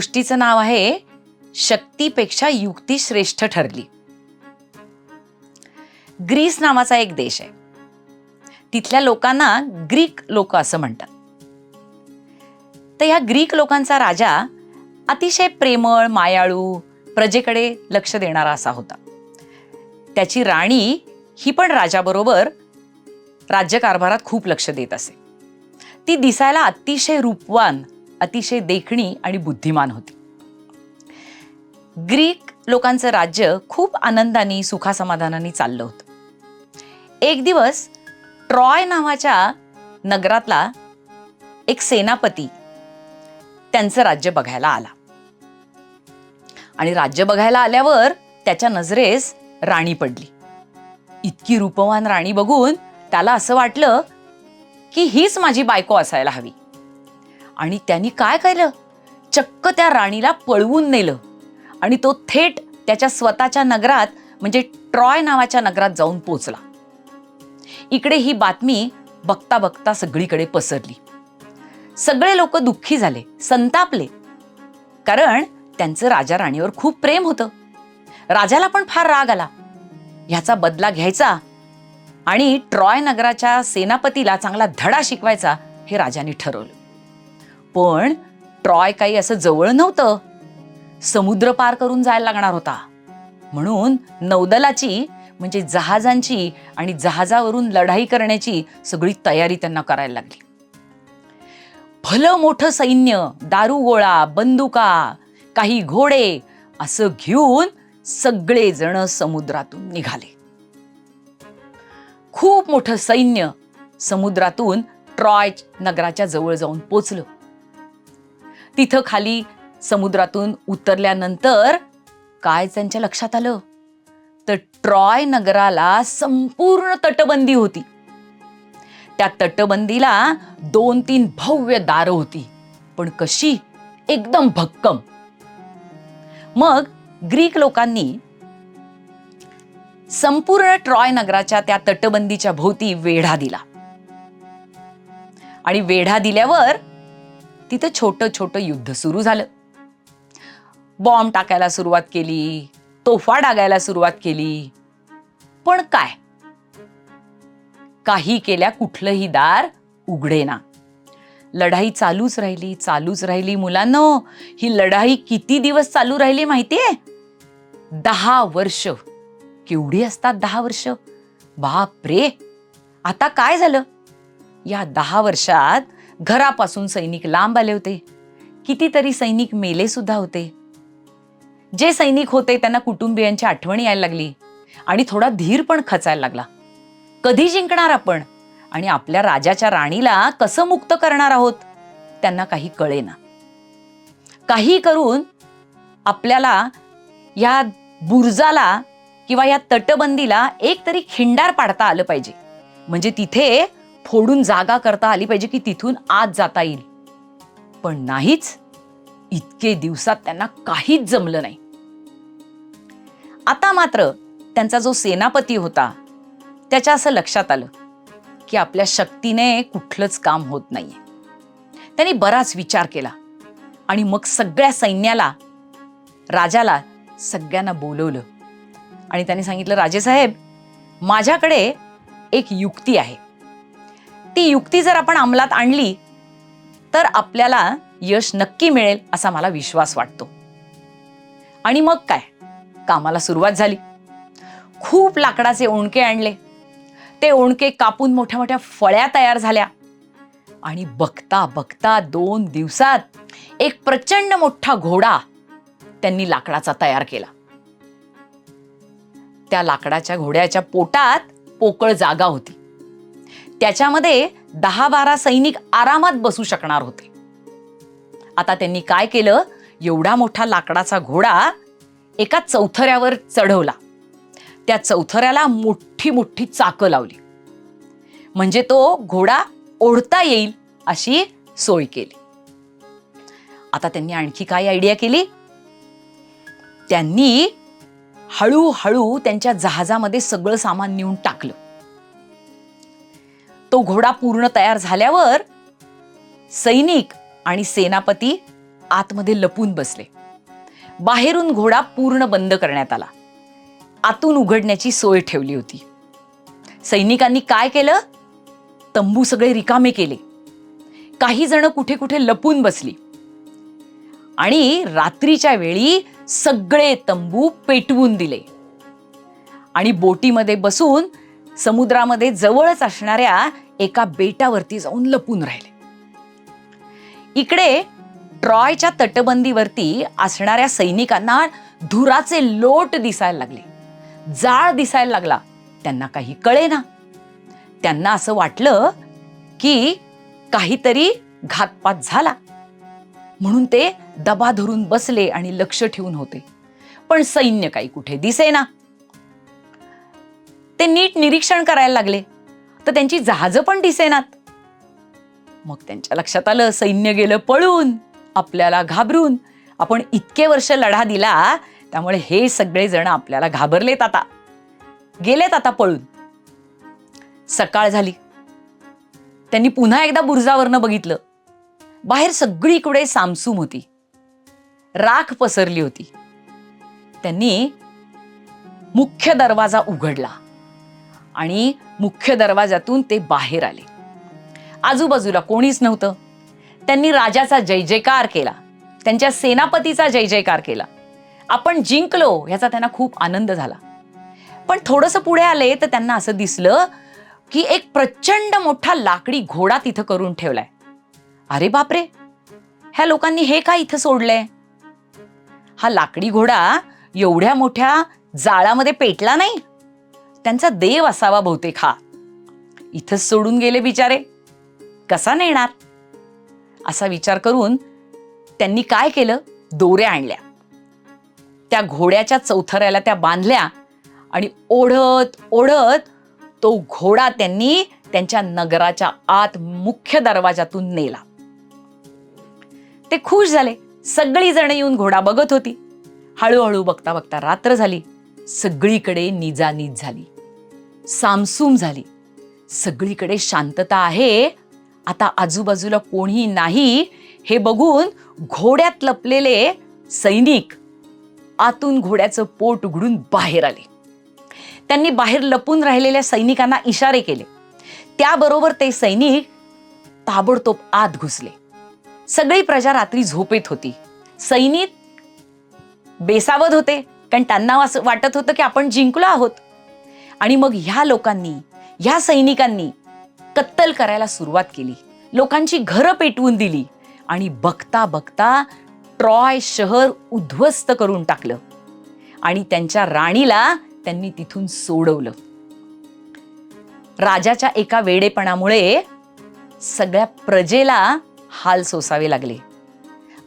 गोष्टीचं नाव आहे शक्तीपेक्षा युक्ती श्रेष्ठ ठरली. ग्रीस नावाचा एक देश आहे. तिथल्या लोकांना ग्रीक लोक असं म्हणतात. तर ह्या ग्रीक लोकांचा राजा अतिशय प्रेमळ मायाळू प्रजेकडे लक्ष देणारा असा होता. त्याची राणी ही पण राजाबरोबर राज्यकारभारात खूप लक्ष देत असे. ती दिसायला अतिशय रूपवान अतिशय देखणी आणि बुद्धिमान होती. ग्रीक लोकांचं राज्य खूप आनंदाने सुखासमाधानाने चाललं होतं. एक दिवस ट्रॉय नावाच्या नगरातला एक सेनापती त्यांचं राज्य बघायला आला. आणि राज्य बघायला आल्यावर त्याच्या नजरेस राणी पडली. इतकी रूपवान राणी बघून त्याला असं वाटलं की हीच माझी बायको असायला हवी. आणि त्यांनी काय केलं? चक्क त्या राणीला पळवून नेलं. आणि तो थेट त्याच्या स्वतःच्या नगरात म्हणजे ट्रॉय नावाच्या नगरात जाऊन पोचला. इकडे ही बातमी बघता बघता सगळीकडे पसरली. सगळे लोक दुःखी झाले संतापले. कारण त्यांचं राजा राणीवर खूप प्रेम होतं. राजाला पण फार राग आला. ह्याचा बदला घ्यायचा आणि ट्रॉय नगराच्या सेनापतीला चांगला धडा शिकवायचा हे राजाने ठरवलं. पण ट्रॉय काही असं जवळ नव्हतं. समुद्र पार करून जायला लागणार होता. म्हणून नौदलाची म्हणजे जहाजांची आणि जहाजावरून लढाई करण्याची सगळी तयारी त्यांना करायला लागली. भलं मोठं सैन्य दारुगोळा बंदुका काही घोडे असं घेऊन सगळेजण समुद्रातून निघाले. खूप मोठं सैन्य समुद्रातून ट्रॉय नगराच्या जवळ जाऊन पोचलं. तिथं खाली समुद्रातून उतरल्यानंतर काय त्यांच्या लक्षात आलं? तर ट्रॉय नगराला संपूर्ण तटबंदी होती. त्या तटबंदीला दोन तीन भव्य दारं होती पण कशी? एकदम भक्कम. मग ग्रीक लोकांनी संपूर्ण ट्रॉय नगराच्या त्या तटबंदीच्या भोवती वेढा दिला. आणि वेढा दिल्यावर तिथं छोटं छोटं युद्ध सुरू झालं. बॉम्ब टाकायला सुरुवात केली तोफा डागायला सुरुवात केली. पण काय? काही केल्या कुठलंही दार उघडेना. लढाई चालूच राहिली चालूच राहिली मुलांनो. ही लढाई किती दिवस चालू राहिली माहितीये? दहा वर्ष. केवढी असतात दहा वर्ष? बाप रे आता काय झालं? या दहा वर्षात घरापासून सैनिक लांब आले होते. कितीतरी सैनिक मेले सुद्धा होते. जे सैनिक होते त्यांना कुटुंबियांची आठवण यायला लागली आणि थोडा धीर पण खचायला लागला. कधी जिंकणार आपण? आणि आपल्या राजाच्या राणीला कसं मुक्त करणार आहोत? त्यांना काही कळेना. काही करून आपल्याला या बुर्जाला किंवा या तटबंदीला एक तरी खिंडार पाडता आलं पाहिजे. म्हणजे तिथे फोडून जागा करता आली पाहिजे की तिथून आत जाता येईल. पण नाहीच इतके दिवसात त्यांना काहीच जमलं नाही. आता मात्र त्यांचा जो सेनापती होता त्याच्या असं लक्षात आलं की आपल्या शक्तीने कुठलंच काम होत नाहीये. त्यांनी बराच विचार केला आणि मग सगळ्या सैन्याला राजाला सगळ्यांना बोलवलं. आणि त्यांनी सांगितलं राजेसाहेब माझ्याकडे एक युक्ती आहे. ती युक्ती जर आपण अंमलात आणली तर आपल्याला यश नक्की मिळेल असा मला विश्वास वाटतो. आणि मग काय? कामाला सुरुवात झाली. खूप लाकडाचे ओणके आणले. ते ओणके कापून मोठ्या मोठ्या फळ्या तयार झाल्या. आणि बघता बघता दोन दिवसात एक प्रचंड मोठा घोडा त्यांनी लाकडाचा तयार केला. त्या लाकडाच्या घोड्याच्या पोटात पोकळ जागा होती. त्याच्यामध्ये दहा बारा सैनिक आरामात बसू शकणार होते. आता त्यांनी काय केलं? एवढा मोठा लाकडाचा घोडा एका चौथऱ्यावर चढवला. त्या चौथऱ्याला मोठी मोठी चाकं लावली. म्हणजे तो घोडा ओढता येईल अशी सोय केली. आता त्यांनी आणखी काय आयडिया केली? त्यांनी हळूहळू त्यांच्या जहाजामध्ये सगळं सामान नेऊन टाकलं. तो घोडा पूर्ण तयार झाल्यावर सैनिक आणि सेनापती आतमध्ये लपून बसले. बाहेरून घोडा पूर्ण बंद करण्यात आला. आतून उघडण्याची सोय ठेवली होती. सैनिकांनी काय केलं? तंबू सगळे रिकामे केले. काही जण कुठे कुठे लपून बसली. आणि रात्रीच्या वेळी सगळे तंबू पेटवून दिले. आणि बोटीमध्ये बसून समुद्रामध्ये जवळच असणाऱ्या एका बेटावरती जाऊन लपून राहिले. इकडे ट्रॉयच्या तटबंदीवरती असणाऱ्या सैनिकांना धुराचे लोट दिसायला लागले. जाळ दिसायला लागला. त्यांना काही कळेना. त्यांना असं वाटलं की काहीतरी घातपात झाला. म्हणून ते दबा धरून बसले आणि लक्ष ठेवून होते. पण सैन्य काही कुठे दिसेना. ते नीट निरीक्षण करायला लागले. तर त्यांची जहाजं पण दिसेनात. मग त्यांच्या लक्षात आलं सैन्य गेलं पळून आपल्याला घाबरून. आपण इतके वर्ष लढा दिला त्यामुळे हे सगळे जण आपल्याला घाबरलेत आता. गेलेत आता पळून. सकाळ झाली. त्यांनी पुन्हा एकदा बुरजावरनं बघितलं. बाहेर सगळीकडे सामसूम होती. राख पसरली होती. त्यांनी मुख्य दरवाजा उघडला. आणि मुख्य दरवाजातून ते बाहेर आले. आजूबाजूला कोणीच नव्हतं. त्यांनी राजाचा जय जयकार केला. त्यांच्या सेनापतीचा जय जयकार केला. आपण जिंकलो ह्याचा त्यांना खूप आनंद झाला. पण थोडंसं पुढे आले तर त्यांना असं दिसलं की एक प्रचंड मोठा लाकडी घोडा तिथं करून ठेवलाय. अरे बापरे! ह्या लोकांनी हे का इथं सोडलंय? हा लाकडी घोडा एवढ्या मोठ्या जाळामध्ये पेटला नाही? त्यांचा देव असावा बहुतेक हा. इथंच सोडून गेले बिचारे. कसा नेणार? असा विचार करून त्यांनी काय केलं? दोऱ्या आणल्या. त्या घोड्याच्या चौथऱ्याला त्या बांधल्या आणि ओढत ओढत तो घोडा त्यांनी त्यांच्या नगराच्या आत मुख्य दरवाजातून नेला. ते खुश झाले. सगळी जण येऊन घोडा बघत होती. हळूहळू बघता बघता रात्र झाली. सगळीकडे निजानीज झाली. सामसूम झाली. सगळीकडे शांतता आहे. आता आजूबाजूला कोणी नाही. हे बघून घोड्यात लपलेले सैनिक आतून घोड्याचं पोट उघडून बाहेर आले. त्यांनी बाहेर लपून राहिलेल्या सैनिकांना इशारे केले. त्याबरोबर ते सैनिक ताबडतोब आत घुसले. सगळी प्रजा रात्री झोपेत होती. सैनिक बेसावध होते. कारण त्यांना असं वाटत होतं की आपण जिंकलो आहोत. आणि मग ह्या लोकांनी ह्या सैनिकांनी कत्तल करायला सुरुवात केली. लोकांची घरं पेटवून दिली. आणि बघता बघता ट्रॉय शहर उद्ध्वस्त करून टाकलं. आणि त्यांच्या राणीला त्यांनी तिथून सोडवलं. राजाच्या एका वेडेपणामुळे सगळ्या प्रजेला हाल सोसावे लागले.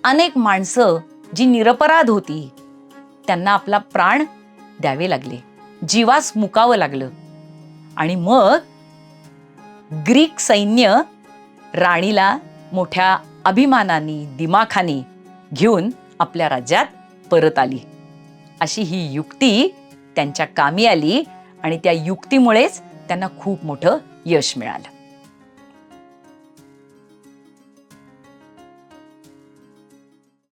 अनेक माणसं जी निरपराध होती त्यांना आपला प्राण द्यावे लागले. जीवास मुकावं लागलं. आणि मग ग्रीक सैन्य राणीला मोठ्या अभिमानाने दिमाखाने घेऊन आपल्या राज्यात परत आली. अशी ही युक्ती त्यांच्या कामी आली आणि त्या युक्तीमुळेच त्यांना खूप मोठं यश मिळालं.